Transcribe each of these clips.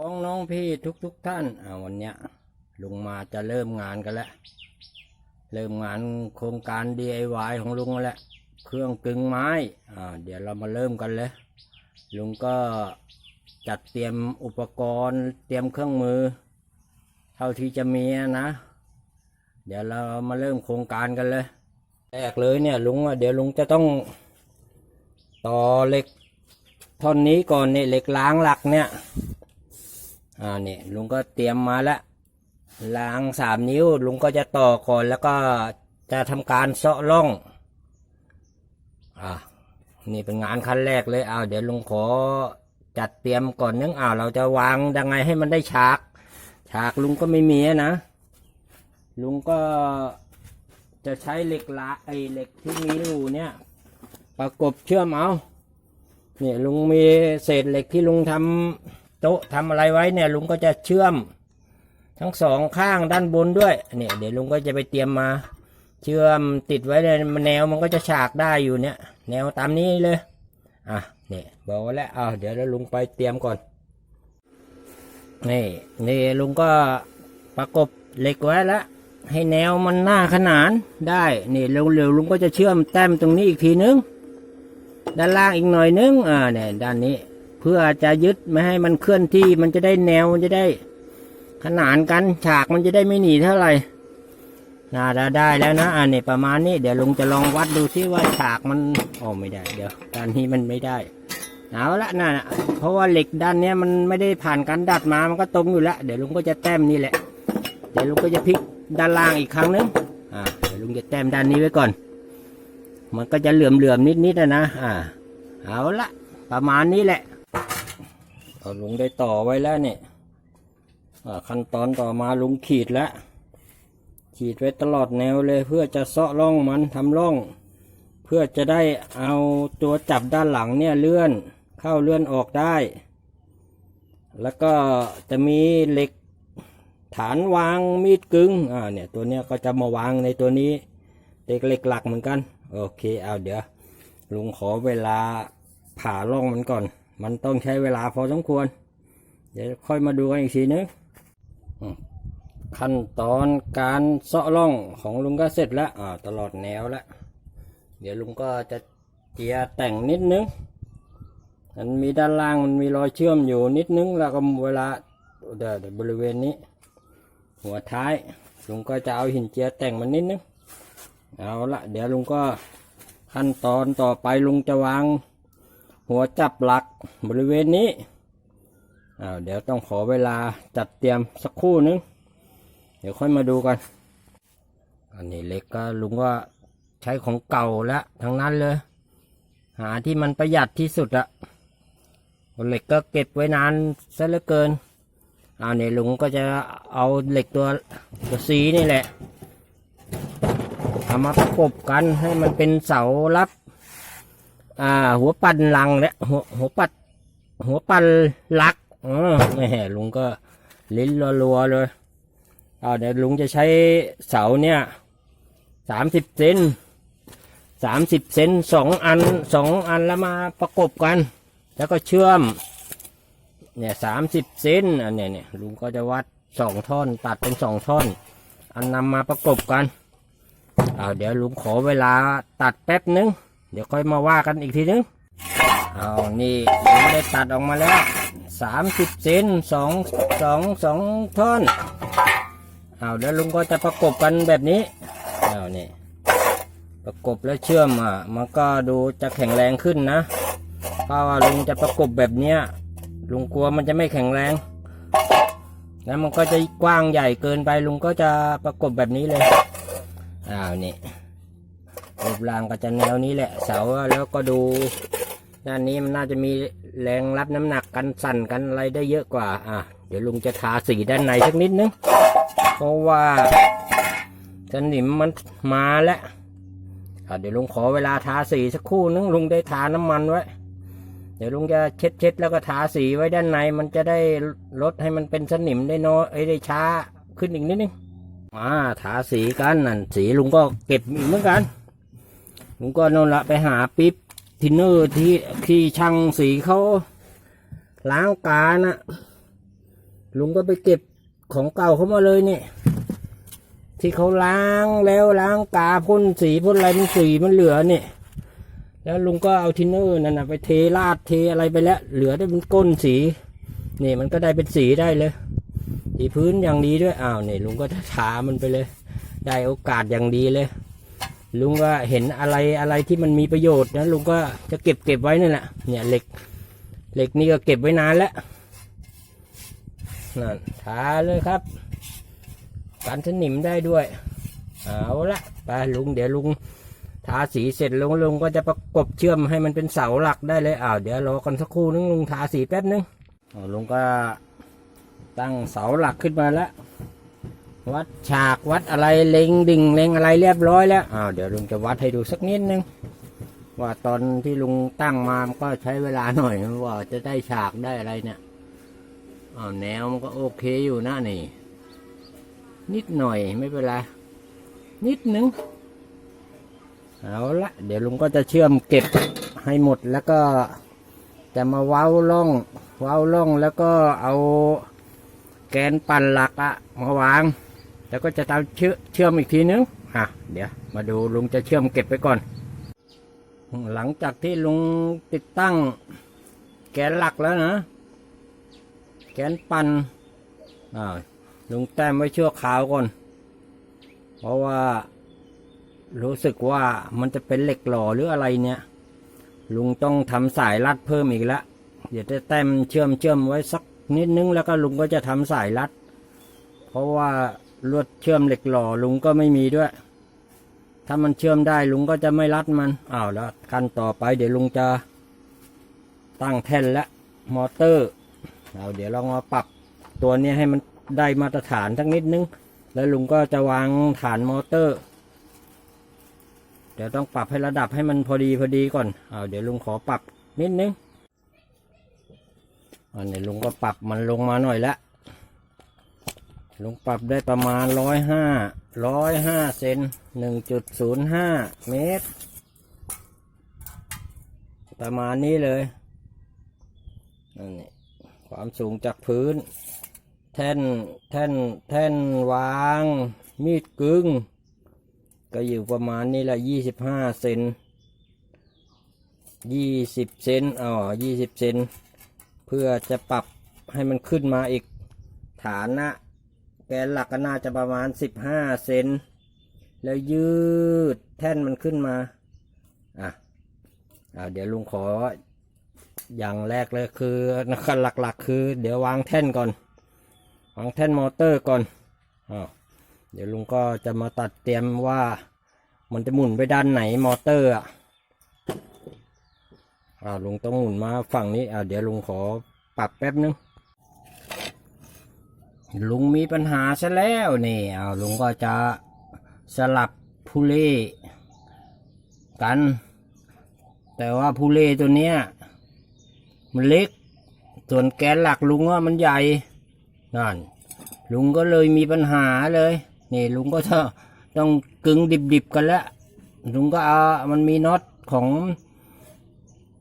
น้องน้องพี่ทุกทุกๆท่านอ่าวันเนี้ยลุงมาจะเริ่มงานกันแล้ว เริ่มงานโครงการ DIY ของลุงแล้ว เครื่องกึ่งไม้อ่าเดี๋ยวเรามาเริ่มกันเลย ลุงก็จัดเตรียมอุปกรณ์ เตรียมเครื่องมือ เท่าที่จะมีนะ เดี๋ยวเรามาเริ่มโครงการกันเลย แรกเลยเนี่ยลุงว่าเดี๋ยวลุงจะต้องต่อเหล็กท่อนนี้ก่อนเนี่ยเหล็กล้างหลักเนี่ย อ่าเนี่ยลุงก็เตรียมมาล้วล้างสามนิ้วลุงก็จะต่อก่อนแล้วก็จะทำการเซาะร่องอ่านี่เป็นงานขั้นแรกเลยเอาเดี๋ยวลุงขอจัดเตรียมก่อนนึงอ้าวเราจะวางยังไงให้มันได้ฉาก ฉากลุงก็ไม่มีนะ ลุงก็จะใช้เหล็กละไอเหล็กที่มีอยู่เนี่ย ประกบเชื่อมเอาเนี่ยลุงมีเศษเหล็กที่ลุงทำ โต๊ะทำอะไรไว้เนี่ยลุงก็จะเชื่อม ทั้งสองข้างด้านบนด้วยเนี่ยเดี๋ยวลุงก็จะไปเตรียมมา เชื่อมติดไว้เลยแนวมันก็จะฉากได้อยู่เนี่ย แนวตามนี้เลยอะเนี่ยบอกไว้แล้วเอาเดี๋ยวเราลุงไปเตรียมก่อนนี่นี่ลุงก็ประกบเหล็กไว้แล้วให้แนวมันหน้าขนานได้นี่เร็วๆลุงก็จะเชื่อมแต้มตรงนี้อีกทีนึง ด้านล่างอีกหน่อยนึงอ่าเนี่ยด้านนี้ พื่อจะยึดไม่ให้มันเคลื่อนที่มันจะได้แนวมันจะได้ขนานกันฉากมันจะได้ไม่หนีเท่าไหร่น่าจะได้แล้วนะอ่าเนี่ยประมาณนี้เดี๋ยวลุงจะลองวัดดูซิว่าฉากมันโอ้ไม่ได้ เดี๋ยวด้านนี้มันไม่ได้เอาละน่ะเพราะว่าเหล็กด้านเนี้ยมันไม่ได้ผ่านการดัดมามันก็ตรงอยู่แล้วเดี๋ยวลุงก็จะแต้มนี่แหละ เดี๋ยวลุงก็จะพลิกด้านล่างอีกครั้งนึงอ่าเดี๋ยวลุงจะแต้มด้านนี้ไว้ก่อน มันก็จะเหลื่อมเหลื่อมนิดนิดๆนะนะอ่าเอาละประมาณนี้แหละ เอาลุงได้ต่อไว้แล้วเนี่ยขั้นตอนต่อมาลุงขีดแล้วขีดไว้ตลอดแนวเลยเพื่อจะเซาะร่องมันทำร่อง เพื่อจะได้เอาตัวจับด้านหลังเนี่ยเลื่อนเข้าเลื่อนออกได้ แล้วก็จะมีเหล็กฐานวางมีดกึ่งอ่าเนี่ยตัวเนี้ยก็จะมาวางในตัวนี้เด็กเหล็กหลักเหมือนกัน โอเคเอาเดี๋ยวลุงขอเวลาผ่าร่องมันก่อน มันต้องใช้เวลาพอสมควร เดี๋ยวค่อยมาดูกันอีกทีนึงขั้นตอนการเซาะร่องของลุงก็เสร็จแล้วตลอดแนวแล้ว เดี๋ยวลุงก็จะเจียแต่งนิดนึง มันมีด้านล่างมันมีรอยเชื่อมอยู่นิดนึง แล้วก็เวลาเดี๋ยวเดี๋ยวบริเวณนี้ หัวท้ายลุงก็จะเอาหินเจียแต่งมันนิดนึง เอาละเดี๋ยวลุงก็ขั้นตอนต่อไปลุงจะวาง หัวจับหลักบริเวณนี้อ้าวเดี๋ยวต้องขอเวลาจัดเตรียมสักครู่นึง เดี๋ยวค่อยมาดูกัน อันนี้เหล็กก็ลุงก็ใช้ของเก่าแล้วทั้งนั้นเลย หาที่มันประหยัดที่สุดอะเหล็กก็เก็บไว้นานซะเหลือเกินเอาเนี่ยลุงก็จะเอาเหล็กตัวตัวสีนี่แหละเอามาประกบกันให้มันเป็นเสารับ อ่า หัวปันลังเนี่ยหัวหัวปัด หัวปันลักเออแหม่ลุงก็ลิ้นรัวๆเลยเอาเดี๋ยวลุงจะใช้เสาเนี่ยสามสิบเซนสามสิบเซนสองอันสองอันแล้วมาประกบกัน แล้วก็เชื่อม เนี่ยสามสิบเซนอันเนี้ยเนี่ยลุงก็จะวัดสองท่อน ตัดเป็นสองท่อน อันนำมาประกบกันเอาเดี๋ยวลุงขอเวลาตัดแป๊บนึง ดี๋ยวค่อยมาว่ากันอีกทีนึงเอานี่ลุงได้ตัดออกมาแล้วสามสิบเซนสองสองสองท่อนเอาเดี๋ยวลุงก็จะประกบกันแบบนี้เอานี่ประกบแล้วเชื่อมอะมันก็ดูจะแข็งแรงขึ้นนะเพราะว่าลุงจะประกบแบบเนี้ยลุงกลัวมันจะไม่แข็งแรงแล้วมันก็จะกว้างใหญ่เกินไปลุงก็จะประกบแบบนี้เลยอ้าวนี่ รูปร่างก็จะแนวนี้แหละ เสาแล้วก็ดู ด้านนี้มันน่าจะมีแรงรับน้ำหนักกันสั่นกันอะไรได้เยอะกว่า อะ เดี๋ยวลุงจะทาสีด้านในสักนิดนึง เพราะว่าสนิมมันมาแล้วเดี๋ยวลุงขอเวลาทาสีสักครู่นึงลุงได้ทาน้ำมันไว้ เดี๋ยวลุงจะเช็ดเช็ดแล้วก็ทาสีไว้ด้านในมันจะได้ลดให้มันเป็นสนิมได้น้อยเอ้ยได้ช้าขึ้นอีกนิดนึงมาทาสีกันนั่นสีลุงก็เก็บอีกเหมือนกัน ลุงก็นนละไปหาปิ๊บทินเนอร์ที่ที่ช่างสีเขาล้างกานะลุงก็ไปเก็บของเก่าเขามาเลยนี่ที่เขาล้างแล้วล้างกาพ่นสีพ่นอะไรมันสีมันเหลือนี่แล้วลุงก็เอาทินเนอร์นั่นนะไปเทราดเทอะไรไปแล้ว เหลือได้เป็นก้นสีนี่มันก็ได้เป็นสีได้เลยสีพื้นอย่างดีด้วยอ้าวนี่ลุงก็จะทามันไปเลย ได้โอกาสอย่างดีเลย ลุงก็เห็นอะไรอะไรที่มันมีประโยชน์นะลุงก็จะเก็บเก็บไว้นั่นแหละเนี่ยเหล็กเหล็กนี่ก็เก็บไว้นานแล้วนั่นทาเลยครับกันสนิมได้ด้วย เอาละไปลุงเดี๋ยวลุงทาสีเสร็จลุงลุงก็จะประกบเชื่อมให้มันเป็นเสาหลักได้เลยอ้าวเดี๋ยวรอกันสักครู่นึงลุงทาสีแป๊บนึงลุงก็ตั้งเสาหลักขึ้นมาแล้ว วัดฉากวัดอะไรเล็งดิ่งเล็งอะไรเรียบร้อยแล้วอ้าวเดี๋ยวลุงจะวัดให้ดูสักนิดนึงว่าตอนที่ลุงตั้งมามันก็ใช้เวลาหน่อยว่าจะได้ฉากได้อะไรเนี่ยอ้าวแนวมันก็โอเคอยู่นะนี่ นิดหน่อยไม่เป็นไรนิดนึงเอาละเดี๋ยวลุงก็จะเชื่อมเก็บให้หมดแล้วก็จะมาเว้าล่องเว้าล่องแล้วก็เอาแกนปั่นหลักอะมาวาง แล้วก็จะตามเชื่อเชื่อมอีกทีนึงอะเดี๋ยวมาดูลุงจะเชื่อมเก็บไปก่อน หลังจากที่ลุงติดตั้ง แกนหลักแล้วนะ แกนปันอ่าลุงแต้มไว้ชั่วคราวก่อน เพราะว่ารู้สึกว่ามันจะเป็นเหล็กหล่อหรืออะไรเนี่ย ลุงต้องทำสายรัดเพิ่มอีกแล้วเดี๋ยวจะแต้มเชื่อมเชื่อมไว้สักนิดนึงแล้วก็ลุงก็จะทำสายรัด เพราะว่า ลวดเชื่อมเหล็กหล่อลุงก็ไม่มีด้วย ถ้ามันเชื่อมได้ลุงก็จะไม่รัดมันอ้าวแล้วขั้นต่อไปเดี๋ยวลุงจะตั้งแท่นและมอเตอร์เอาเดี๋ยวลองมาปรับตัวนี้ให้มันได้มาตรฐานสักนิดนึง แล้วลุงก็จะวางฐานมอเตอร์ เดี๋ยวต้องปรับให้ระดับให้มันพอดีพอดีก่อนเอาเดี๋ยวลุงขอปรับนิดนึงอันนี้ลุงก็ปรับมันลงมาหน่อยและ ลงปรับได้ประมาณร้อยห้าร้อยห้าเซนหนึ่งจุดศูนย์ห้าเมตร ประมาณนี้เลยนั่นนี่ความสูงจากพื้น แท่นแท่นแท่นวาง มีดกึ่ง ก็อยู่ประมาณนี้แหละยี่สิบห้าเซนยี่สิบเซนอ๋อยี่สิบเซนเพื่อจะปรับให้มันขึ้นมาอีกฐานะ แกนหลักก็น่าจะประมาณสิบห้าเซน แล้วยืดแท่นมันขึ้นมา อะอ่าเดี๋ยวลุงขอ อย่างแรกเลยคือนะครับหลักๆ คือ เดี๋ยววางแท่นก่อน วางแท่นมอเตอร์ก่อนอ่าเดี๋ยวลุงก็จะมาตัดเตรียมว่า มันจะหมุนไปด้านไหนมอเตอร์อะอ่าลุงต้องหมุนมาฝั่งนี้อ่าเดี๋ยวลุงขอปรับแป๊บนึง ลุงมีปัญหาซะแล้วนี่เอาลุงก็จะสลับพูเล่กัน แต่ว่าพูเล่ตัวเนี้ยมันเล็ก ส่วนแกนหลักลุงว่ามันใหญ่นั่นลุงก็เลยมีปัญหาเลยนี่ลุงก็จะต้องกึ่งดิบๆกันแล้วลุงก็เอามันมีน็อตของ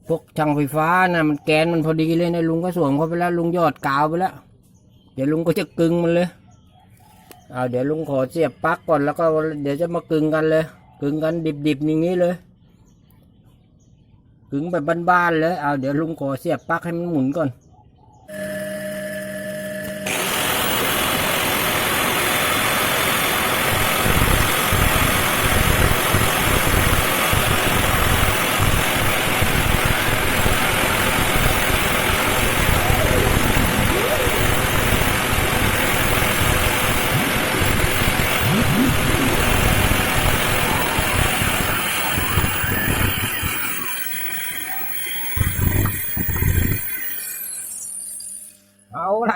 พวกช่างไฟฟ้านะมันแกนมันพอดีเลยนะลุงก็สวมเข้าไปแล้วลุงยอดกาวไปแล้ว เดี๋ยวลุงก็จะกึงมันเลยเอาเดี๋ยวลุงขอเสียบปลั๊กก่อนแล้วก็เดี๋ยวจะมากึงกันเลย กึงกันดิบๆอย่างนี้เลย กึงแบบบ้านๆเลย เอาเดี๋ยวลุงขอเสียบปลั๊กให้มันหมุนก่อน เอ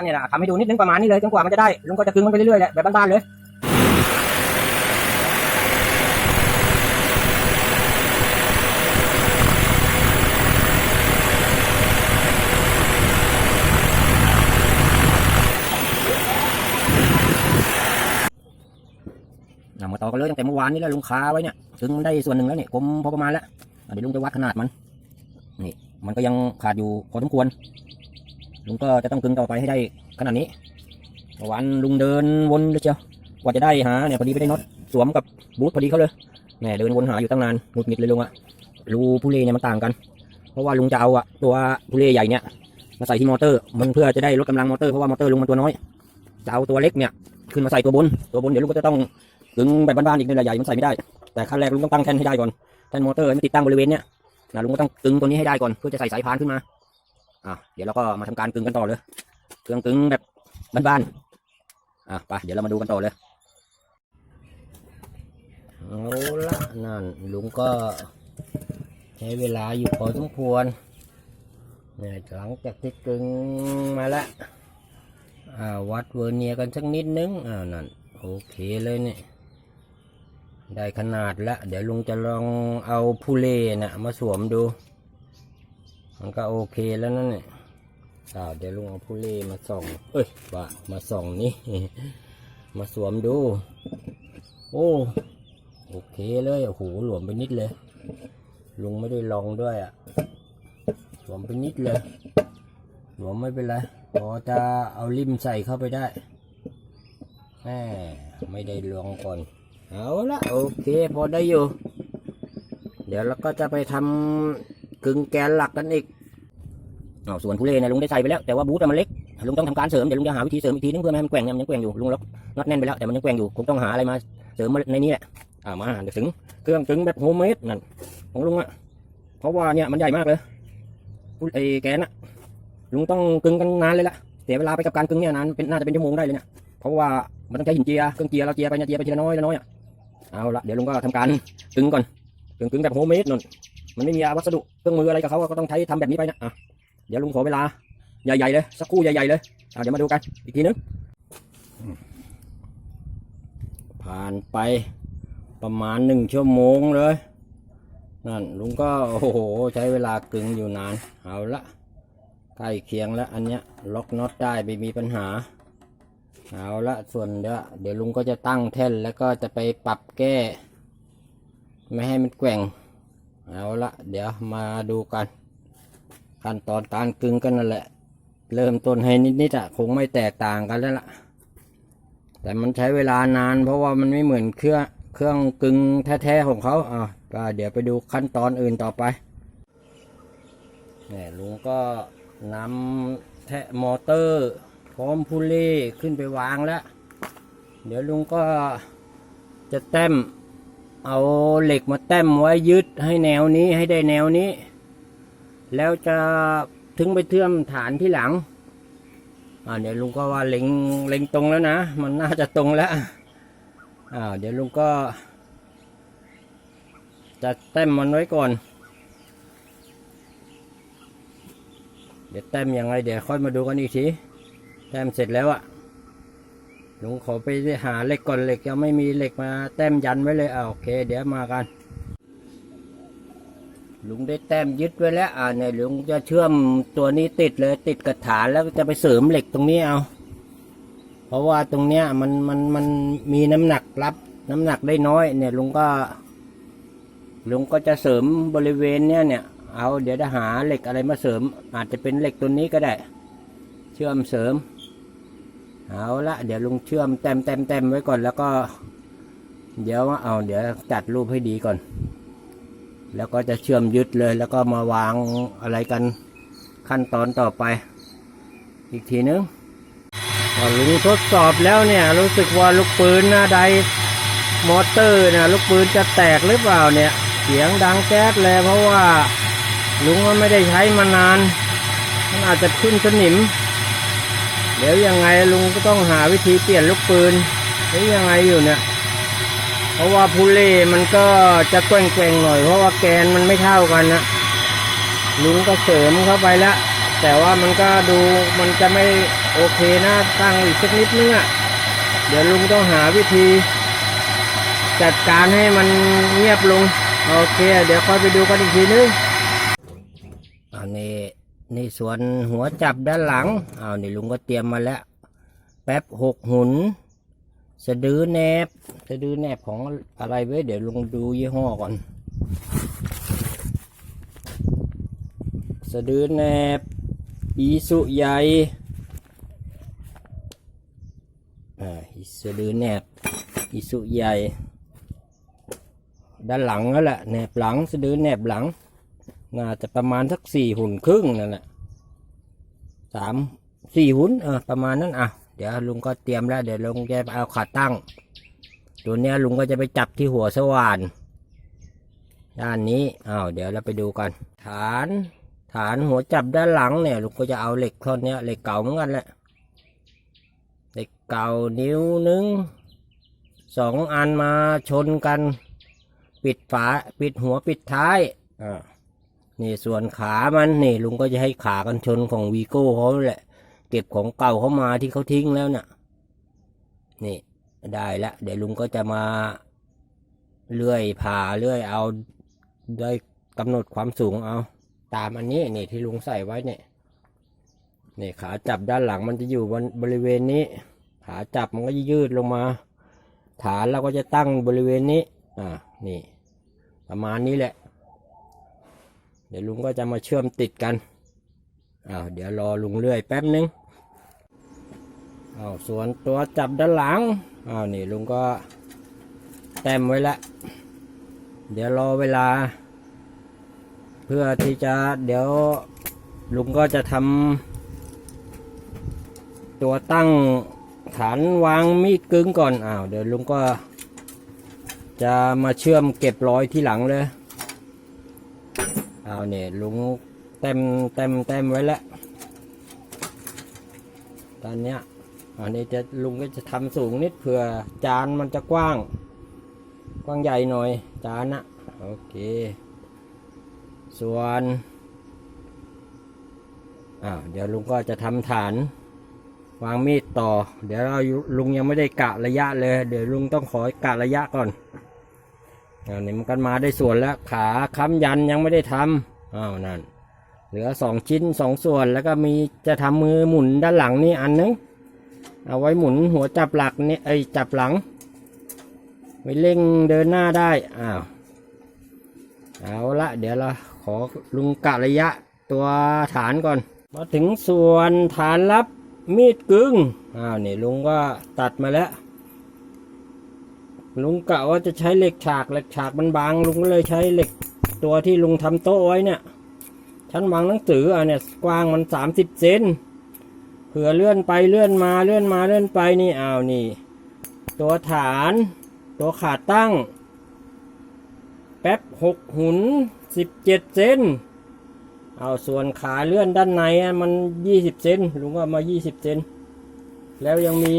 าละเนี่ยนะทำให้ดูนิดนึงประมาณนี้เลยจนกว่ามันจะได้ลุงก็จะกึงมันไปเรื่อยๆแหละแบบบ้านๆเลยนำมาต่อกันเลยตั้งแต่เมื่อวานนี้แล้วลุงคาไว้เนี่ยถึงมันได้ส่วนหนึ่งแล้วเนี่ยกลมพอประมาณแล้วเดี๋ยวลุงจะวัดขนาดมันนี่มันก็ยังขาดอยู่พอสมควร ลุงก็จะต้องกึงต่อไปให้ได้ขนาดนี้วันลุงเดินวนเลยเชียวกว่าจะได้หาเนี่ยพอดีไปได้น็อตสวมกับบูทพอดีเขาเลยแหมเดินวนหาอยู่ตั้งนานหงุดหงิดเลยลุงอะรูผู้เล่เนี่ยมันต่างกัน เพราะว่าลุงจะเอาอะตัวผู้เล่ใหญ่เนี่ยมาใส่ที่มอเตอร์ มันเพื่อจะได้ลดกำลังมอเตอร์เพราะว่ามอเตอร์ลุงมันตัวน้อยจะเอาตัวเล็กเนี่ยขึ้นมาใส่ตัวบนตัวบนเดี๋ยวลุงก็จะต้องกึงแบบบ้านๆอีกนี่แหละใหญ่มันใส่ไม่ได้ แต่ขั้นแรกลุงต้องตั้งแท่นให้ได้ก่อนแท่นมอเตอร์ให้ติดตั้งบริเวณเนี่ยนะลุงก็ต้องกึงตัวนี้ให้ได้ก่อนเพื่อจะใส่สายพานขึ้นมา อะเดี๋ยวเราก็มาทำการกึงกันต่อเลยเครื่องกึงแบบบ้านๆอะไปเดี๋ยวเรามาดูกันต่อเลยเอาละนั่นลุงก็ใช้เวลาอยู่พอสมควรเนี่ยหลังจากที่กึงมาล้วอ่าวัดเวอร์เนียกันสักนิดนึงอ่านั่นโอเคเลยเนี่ยได้ขนาดละ เดี๋ยวลุงจะลองเอาผู้เล่น่ะมาสวมดู มันก็โอเคแล้วนั่นเนี่ยอ่าเดี๋ยวลุงเอาผู้เล่มาส่อง เอ้ยว่ามาส่องนี่ มาสวมดู โอ้ โอเคเลย โอ้โห หลวมไปนิดเลย ลุงไม่ได้ลองด้วยอะ หลวมไปนิดเลย หลวมไม่เป็นไร พอจะเอาริมใส่เข้าไปได้แหมไม่ได้ลองก่อน เอาละโอเค พอได้อยู่ เดี๋ยวเราก็จะไปทำ กึ่งแกนหลักกันอีกอ้าส่วนผู้เล่เนี่ยลุงได้ใส่ไปแล้ว แต่ว่าบูทมันเล็กลุงต้องทำการเสริมเดี๋ยวลุงจะหาวิธีเสริมอีกทีนึงเพื่อไม่ให้มันแกว่งเนี่ยมันยังแกว่งอยู่ลุงล็อกน็อตแน่นไปแล้วแต่มันยังแกว่งอยู่คงต้องหาอะไรมาเสริมในนี้แหละอ่ามาเดี๋ยวถึงเครื่องถึงแบบโฮมเมดนั่นของลุงอะเพราะว่าเนี่ยมันใหญ่มากเลยไอ้แกนอะลุงต้องกึงกันนานเลยล่ะเสียเวลาไปกับการกึงเนี่ยนานเป็นน่าจะเป็นชั่วโมงได้เลยเนี่ยเพราะว่ามันต้องใช้หินเจียเครื่องเจียเราเจียไปเนี่ยเจียไปทีละน้อยละน้อยอะเอาละเดี๋ยวลุงก็ทำการกึงก่อนกึงกึงแบบโฮมเมดนั่น มันไม่มีวัสดุเครื่องมืออะไรกับเขาก็ต้องใช้ทำแบบนี้ไปนะอะเดี๋ยวลุงขอเวลาใหญ่ๆเลยสักคู่ใหญ่ๆเลยอะเดี๋ยวมาดูกันอีกทีนึงผ่านไปประมาณหนึ่งชั่วโมงเลยนั่นลุงก็โอ้โหใช้เวลากึงอยู่นานเอาละใกล้เคียงแล้วอันเนี้ยล็อกน็อตได้ไม่มีปัญหาเอาละส่วนเดี๋ยวเดี๋ยวลุงก็จะตั้งแท่นแล้วก็จะไปปรับแก้ ไม่ให้มันแกว่ง เอาละเดี๋ยวมาดูกัน ขั้นตอนการกึงกันนั่นแหละ เริ่มต้นให้นิดๆอะคงไม่แตกต่างกันแล้วล่ะ แต่มันใช้เวลานาน เพราะว่ามันไม่เหมือนเครื่องเครื่องกึงแท้ๆของเขาอะก็เดี๋ยวไปดูขั้นตอนอื่นต่อไปเนี่ยลุงก็นำแทะมอเตอร์ พร้อมพูเล่ขึ้นไปวางแล้ว เดี๋ยวลุงก็จะแต้ม เอาเหล็กมาแต้มไว้ยึดให้แนวนี้ให้ได้แนวนี้ แล้วจะถึงไปเทื่อมฐานที่หลังอ่าเดี๋ยวลุงก็ว่าเล็งเล็งตรงแล้วนะ มันน่าจะตรงแล้วอ่าเดี๋ยวลุงก็ จะแต้มมันไว้ก่อน เดี๋ยวแต้มยังไงเดี๋ยวค่อยมาดูกันอีกทีแต้มเสร็จแล้วอะ ลุงขอไปหาเหล็กก่อนเหล็กยังไม่มีเหล็กมาแต้มยันไว้เลยอ่าโอเค เดี๋ยวมากัน ลุงได้แต้มยึดไว้แล้ว อ่าเนี่ยลุงจะเชื่อมตัวนี้ติดเลยติดกระถานแล้วจะไปเสริมเหล็กตรงนี้เอา เพราะว่าตรงเนี้ยมันมันมันมีน้ำหนักรับ น้ำหนักได้น้อย เนี่ยลุงก็ ลุงก็จะเสริมบริเวณเนี้ยเนี่ยเอาเดี๋ยวจะหาเหล็กอะไรมาเสริม อาจจะเป็นเหล็กตัวนี้ก็ได้ เชื่อมเสริม เอาละเดี๋ยวลุงเชื่อมแต้มแต้มแต้มไว้ก่อนแล้วก็ เดี๋ยวเอาเดี๋ยวจัดรูปให้ดีก่อน แล้วก็จะเชื่อมยึดเลย แล้วก็มาวางอะไรกันขั้นตอนต่อไป อีกทีนึงพอลุงทดสอบแล้วเนี่ย รู้สึกว่าลูกปืนหน้าใดมอเตอร์เนี่ยลูกปืนจะแตกหรือเปล่าเนี่ย เสียงดังแก๊สเลยเพราะว่าลุงก็ไม่ได้ใช้มานาน มันอาจจะขึ้นสนิม เดี๋ยวยังไงลุงก็ต้องหาวิธีเปลี่ยนลูกปืนหรือยังไงอยู่เนี่ย เพราะว่าพูเล่มันก็จะแกว่งๆหน่อย เพราะว่าแกนมันไม่เท่ากันนะลุงก็เสริมเข้าไปแล้วแต่ว่ามันก็ดูมันจะไม่โอเคนะตั้งอีกสักนิดนึงอะเดี๋ยวลุงต้องหาวิธี จัดการให้มันเงียบลง โอเค เดี๋ยวค่อยไปดูกันอีกทีนึงอันนี้ นี่ส่วนหัวจับด้านหลังเอานี่ลุงก็เตรียมมาแล้ว แป๊บหกหุนสะดือแนบสะดือแนบของอะไรเว้เดี๋ยวลองดูยี่ห้อก่อน สะดือแนบอีสุใหญ่อ่าอีสะดือแนบอีสุใหญ่ ด้านหลังนั่นแหละแนบหลังสะดือแนบหลัง น่าจะประมาณสักสี่หุ่นครึ่งนั่นแหละสามสี่หุ่นเออประมาณนั้นอะ เดี๋ยวลุงก็เตรียมแล้ว เดี๋ยวลุงจะเอาขาตั้ง ตัวเนี้ยลุงก็จะไปจับที่หัวสว่าน ด้านนี้อ้าวเดี๋ยวเราไปดูกัน ฐาน ฐานหัวจับด้านหลังเนี่ยลุงก็จะเอาเหล็กท่อนเนี้ยเหล็กเก่าเหมือนกันแหละเหล็กเก่านิ้วหนึ่งสองอันมาชนกัน ปิดฝาปิดหัวปิดท้ายอ่า นี่ส่วนขามันนี่ลุงก็จะให้ขากันชนของวีโก้เขาแหละ เก็บของเก่าเขามาที่เขาทิ้งแล้วน่ะ นี่ได้แล้วเดี๋ยวลุงก็จะมาเลื่อยผ่าเลื่อยเอาด้กำหนดความสูงเอา ตามอันนี้นี่ที่ลุงใส่ไว้เนี่ยนี่ขาจับด้านหลังมันจะอยู่บนบริเวณนี้ ขาจับมันก็จะยืดลงมา ฐานเราก็จะตั้งบริเวณนี้ อ่านี่ ประมาณนี้แหละ เดี๋ยวลุงก็จะมาเชื่อมติดกันอ้าวเดี๋ยวรอลุงเลื่อยแป๊บนึงอ้าวส่วนตัวจับด้านหลังอ้าวนี่ลุงก็แต้มไว้แล้วเดี๋ยวรอเวลา เพื่อที่จะเดี๋ยวลุงก็จะทำตัวตั้งฐานวางมีดกึ่งก่อนอ้าวเดี๋ยวลุงก็จะมาเชื่อมเก็บรอยที่หลังเลย เอาเนี่ยลุงเต็มเต็มเต็มไว้แล้วตอนเนี้ยอันนี้จะลุงก็จะทำสูงนิดเผื่อจานมันจะกว้าง กว้างใหญ่หน่อยจานนะโอเค ส่วนอ้าวเดี๋ยวลุงก็จะทำฐาน วางมีดต่อ เดี๋ยวเราลุงยังไม่ได้กะระยะเลย เดี๋ยวลุงต้องขอกะระยะก่อน อันนี้มันกันมาได้ส่วนแล้ว ขาค้ำยันยังไม่ได้ทำอ้าวนั่น เหลือสองชิ้นสองส่วนแล้วก็มีจะทำมือหมุนด้านหลังนี่อันนึง เอาไว้หมุนหัวจับหลักนี่ไอจับหลัง ไว้เร่งเดินหน้าได้ อ้าว เอาละเดี๋ยวเราขอลุงกะระยะตัวฐานก่อน มาถึงส่วนฐานรับมีดกึ่งอ้าวนี่ลุงก็ตัดมาแล้ว ลุงกะว่าจะใช้เหล็กฉากเหล็กฉากมันบางลุงก็เลยใช้เหล็กตัวที่ลุงทำโต๊ะไว้เนี่ยชั้นวางหนังสืออะเนี่ยกว้างมันสามสิบเซนเผื่อเลื่อนไปเลื่อนมาเลื่อนมาเลื่อนไปนี่อ้าวนี่ ตัวฐาน ตัวขาตั้ง แป๊บหกหุนสิบเจ็ดเซนเอาส่วนขาเลื่อนด้านในอะมันยี่สิบเซนลุงก็มายี่สิบเซนแล้วยังมี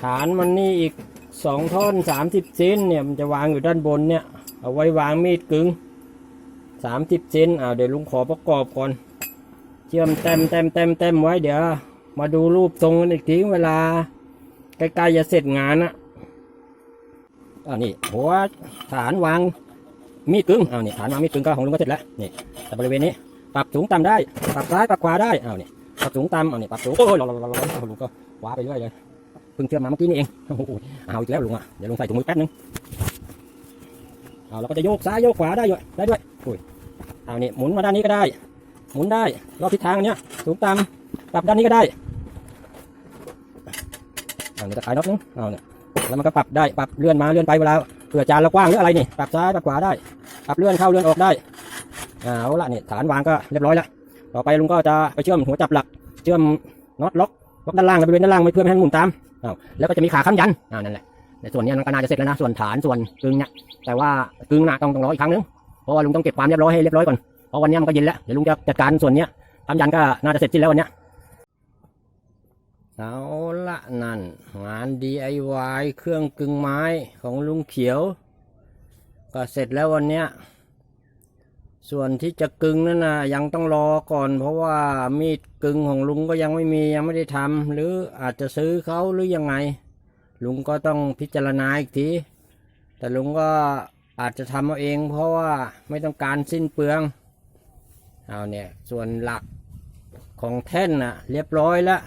ฐานมันนี่อีก สองท่อนสามสิบเซนเนี่ยมันจะวางอยู่ด้านบนเนี่ย เอาไว้วางมีดกึ่งสามสิบเซนอ่าเดี๋ยวลุงขอประกอบก่อน เชื่อมเต็มเต็มเต็มเต็มไว้เดี๋ยว มาดูรูปทรงกันอีกทีเวลาใกล้ๆจะเสร็จงานนะอ่านี่หัวฐานวางมีดกึ่งอ้าวนี่ฐานวางมีดกึ่งก็ของลุงก็เสร็จแล้วนี่แต่บริเวณนี้ปรับสูงต่ำได้ ปรับซ้ายปรับขวาได้อ้าวนี่ปรับสูงต่ำอ้าวนี่ปรับสูงโอ้ยร้อนร้อนร้อนร้อนลุงก็ว้าไปเรื่อยเลย พิ่งเชื่อมมาเมื่อกี้นี่เองอ้โหเอาอีกแล้วลุงอะเดี๋ยวลุงใส่ถุงมือแป๊บนึงเอาเราก็จะโยกซ้ายโยกขวาได้ด้วยได้ด้วยเอานี่หมุนมาด้านนี้ก็ได้ หมุนได้รอบทิศทางเนี้ยสูงต่ำปรับด้านนี้ก็ได้เอาเนี่ตะขายน็อตนึงเอาเนี่ยแล้วมันก็ปรับได้ปรับเลื่อนมาเลื่อนไปเวลาเผื่อจานเรากว้างหรืออะไรนี่ปรับซ้ายปรับขวาได้ปรับเลื่อนเข้าเลื่อนออกได้เอาละนี่ฐานวางก็เรียบร้อยแล้วต่อไปลุงก็จะไปเชื่อมหัวจับหลัก เชื่อมน็อตล็อก ล็อกด้านล่างกับบริเวณด้านล่างไม่เพื่อไม่ให้มันหมุนตามอาแล้วก็จะมีขาค้ำยันอ่านั่นแหละในส่วนนี้มันก็น่าจะเสร็จแล้วนะส่วนฐานส่วนกึ่งเนี่ยแต่ว่ากึ่งหน้าต้องต้องรออีกครั้งนึงเพราะว่าลุงต้องเก็บความเรียบร้อยให้เรียบร้อยก่อนเพราะวันนี้มันก็เย็นแล้วเดี๋ยวลุงจะจัดการส่วนนี้ยทำยันก็น่าจะเสร็จสิ้นแล้ววันนี้เอาละนั่นงาน DIY เครื่องกึ่งไม้ของลุงเขียว ก็เสร็จแล้ววันเนี้ย ส่วนที่จะกึงนั่นนะยังต้องรอก่อน เพราะว่ามีดกึงของลุงก็ยังไม่มียังไม่ได้ทำหรืออาจจะซื้อเขาหรือยังไง ลุงก็ต้องพิจารณาอีกที แต่ลุงก็อาจจะทำเอาเอง เพราะว่าไม่ต้องการสิ้นเปลืองเอาเนี่ยส่วนหลักของแท่นน่ะ เรียบร้อยแล้ว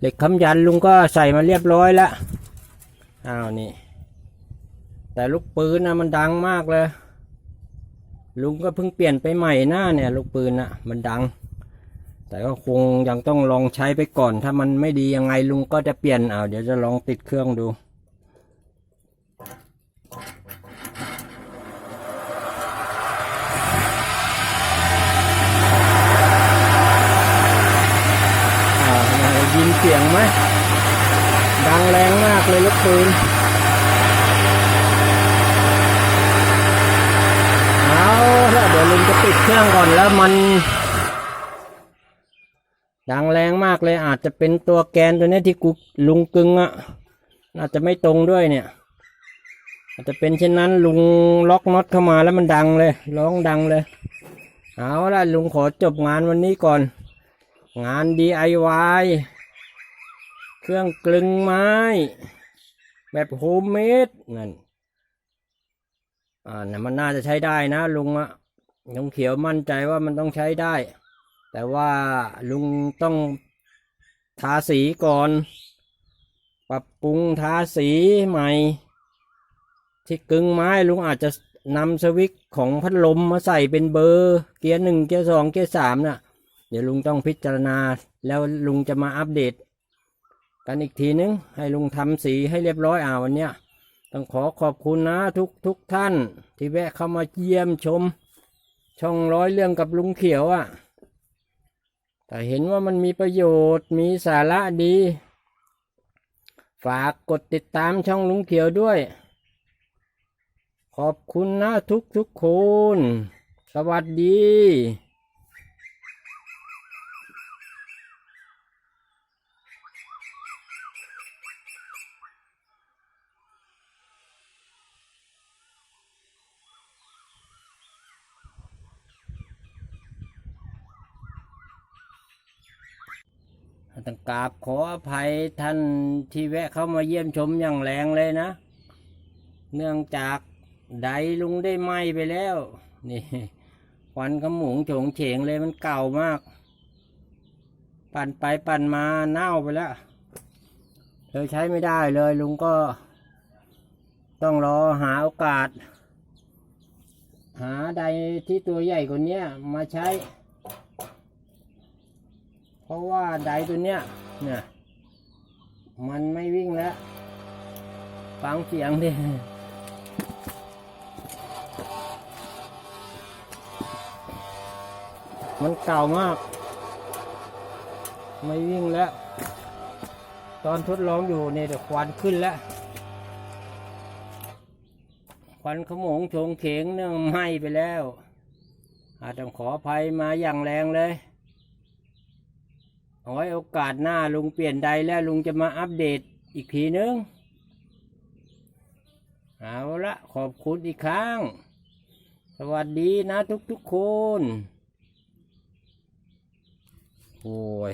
เหล็กคำยันลุงก็ใส่มาเรียบร้อยแล้วเอานี่ แต่ลูกปืนนะมันดังมากเลย ลุงก็เพิ่งเปลี่ยนไปใหม่หน้าเนี่ย ลูกปืนน่ะมันดัง แต่ก็คงยังต้องลองใช้ไปก่อน ถ้ามันไม่ดียังไงลุงก็จะเปลี่ยนเอาเดี๋ยวจะลองติดเครื่องดูด้ยินเสียงไหมดังแรงมากเลยลูกปืน เอาละเดเครื่องก่อนแล้วมันดังแรงมากเลยอาจจะเป็นตัวแกนตัวนี้ที่กูลุงกึงอะ่ะอาจจะไม่ตรงด้วยเนี่ย อาจจะเป็นเช่นนั้นลุงล็อกน็อตเข้ามาแล้วมันดังเลย ร้องดังเลย เอาละลุงขอจบงานวันนี้ก่อน งาน DIY เครื่องกลึงไม้ แบบโฮมเมดนั่นอ่านะมันน่าจะใช้ได้นะลุงอะ ลุงเขียวมั่นใจว่ามันต้องใช้ได้ แต่ว่าลุงต้องทาสีก่อน ปรับปรุงทาสีใหม่ ที่กึ่งไม้ลุงอาจจะนำสวิตช์ของพัดลมมาใส่เป็นเบอร์ เกียร์หนึ่งเกียร์สองเกียร์สามน่ะ เดี๋ยวลุงต้องพิจารณาแล้วลุงจะมาอัปเดต กันอีกทีนึง ให้ลุงทำสีให้เรียบร้อยอ่าวันเนี้ยต้องขอขอบคุณนะทุกทุกท่าน ที่แวะเข้ามาเยี่ยมชม ช่องร้อยเรื่องกับลุงเขียวอะ่ะ แต่เห็นว่ามันมีประโยชน์มีสาระดี ฝากกดติดตามช่องลุงเขียวด้วย ขอบคุณนะทุกทุกคน สวัสดี ต้องกราบขออภัยท่านที่แวะเข้ามาเยี่ยมชมอย่างแรงเลยนะ เนื่องจากไดลุงได้ไหมไปแล้ว นี่ควันขมุงโฉงเฉงเลยมันเก่ามาก ปั่นไปปั่นมาเน่าไปแล้วเลยใช้ไม่ได้เลยลุงก็ ต้องรอหาโอกาส หาใดที่ตัวใหญ่กว่านี้มาใช้ เพราะว่าไดตัวเนี้ยเนี่ยมันไม่วิ่งแล้ว ฟังเสียงดิมันเก่ามาก ไม่วิ่งแล้ว ตอนทดลองอยู่เนี่ยควันขึ้นแล้วควันขโมงโฉงเขงเนี่ยไหม้ไปแล้วอาจต้องขออภัยมาอย่างแรงเลย เอาไว้โอกาสหน้าลุงเปลี่ยนใดแล้วลุงจะมาอัปเดตอีกทีนึง เอาละขอบคุณอีกครั้ง สวัสดีนะทุกๆคนโอ้ย